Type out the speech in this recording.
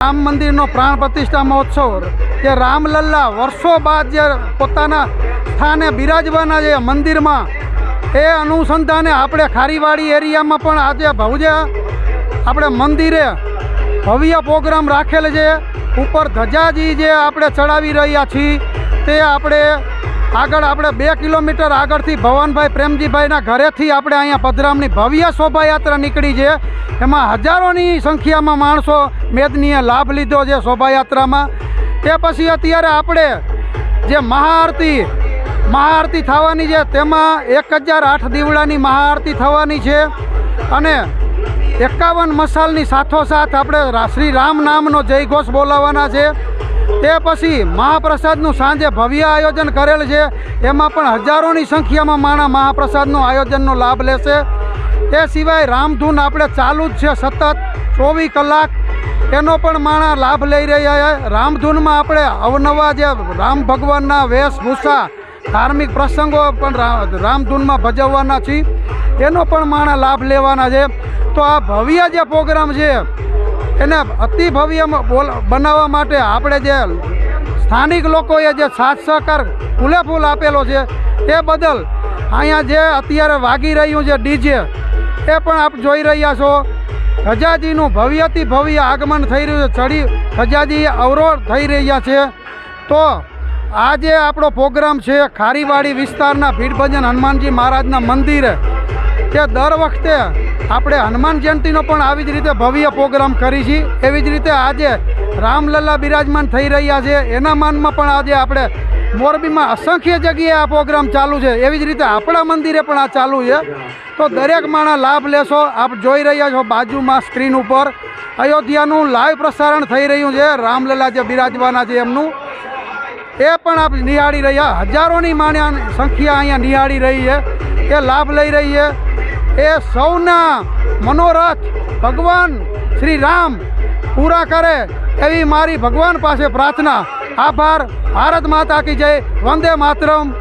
રામ મંદિરનો પ્રાણ પ્રતિષ્ઠા મહોત્સવ જે રામલલ્લા વર્ષો બાદ જે પોતાના સ્થાને બિરાજવાના જે મંદિરમાં, એ અનુસંધાને આપણે ખારીવાડી એરિયામાં પણ આજે ભવજે આપણે મંદિરે ભવ્ય પ્રોગ્રામ રાખેલ છે. ઉપર ધજાજી જે આપણે ચડાવી રહ્યા છીએ, તે આપણે આગળ આપણે બે કિલોમીટર આગળથી ભવનભાઈ પ્રેમજીભાઈના ઘરેથી આપણે અહીંયા પધરામની ભવ્ય શોભાયાત્રા નીકળી છે. એમાં હજારોની સંખ્યામાં માણસો મેદનીએ લાભ લીધો છે શોભાયાત્રામાં. તે પછી અત્યારે આપણે જે મહાઆરતી મહાઆરતી થવાની છે, તેમાં એક હજાર આઠ દીવડાની મહાઆરતી થવાની છે. અને એકાવન મસાલની સાથોસાથ આપણે શ્રી રામ નામનો જયઘોષ બોલાવવાના છે. તે પછી મહાપ્રસાદનું સાંજે ભવ્ય આયોજન કરેલ છે. એમાં પણ હજારોની સંખ્યામાં માણા મહાપ્રસાદનું આયોજનનો લાભ લેશે. એ સિવાય રામધૂન આપણે ચાલુ જ છે સતત ચોવીસ કલાક. એનો પણ માણા લાભ લઈ રહ્યા છે. રામધૂનમાં આપણે અવનવા જે રામ ભગવાનના વેશભૂષા, ધાર્મિક પ્રસંગો પણ રામધૂનમાં ભજવવાના છીએ. એનો પણ માણા લાભ લેવાના છે. તો આ ભવ્ય જે પ્રોગ્રામ છે એને અતિ બનાવવા માટે આપણે જે સ્થાનિક લોકોએ જે સાથ સહકાર ફૂલે ફૂલ આપેલો છે, એ બદલ અહીંયા જે અત્યારે વાગી રહ્યું છે ડીજે, એ પણ આપ જોઈ રહ્યા છો. ખજાજીનું ભવ્યથી ભવ્ય આગમન થઈ રહ્યું છે. ચડી ખજાજી અવરોધ થઈ રહ્યા છે. તો આજે આપણો પ્રોગ્રામ છે ખારીવાડી વિસ્તારના ભીડભજન હનુમાનજી મહારાજના મંદિરે. કે દર વખતે આપણે હનુમાન જયંતિનો પણ આવી જ રીતે ભવ્ય પ્રોગ્રામ કરી છીએ એવી જ રીતે આજે રામલલ્લા બિરાજમાન થઈ રહ્યા છે. એના માનમાં પણ આજે આપણે મોરબીમાં અસંખ્ય જગ્યાએ આ પ્રોગ્રામ ચાલુ છે. એવી જ રીતે આપણા મંદિરે પણ આ ચાલુ છે. તો દરેક માણસ લાભ લેશો. આપ જોઈ રહ્યા છો બાજુમાં સ્ક્રીન ઉપર. અયોધ્યાનું લાઈવ પ્રસારણ થઈ રહ્યું છે. રામલલ્લા જે બિરાજવાના છે એમનું. એ પણ આપ નિહાળી રહ્યા. હજારોની માણ્યા સંખ્યા અહીંયા નિહાળી રહી છે એ લાભ લઈ રહી છે. એ સૌના મનોરથ ભગવાન શ્રી રામ. પૂરા કરે એવી મારી ભગવાન પાસે પ્રાર્થના. આભાર. ભારત માતા કી જય. વંદે માતરમ.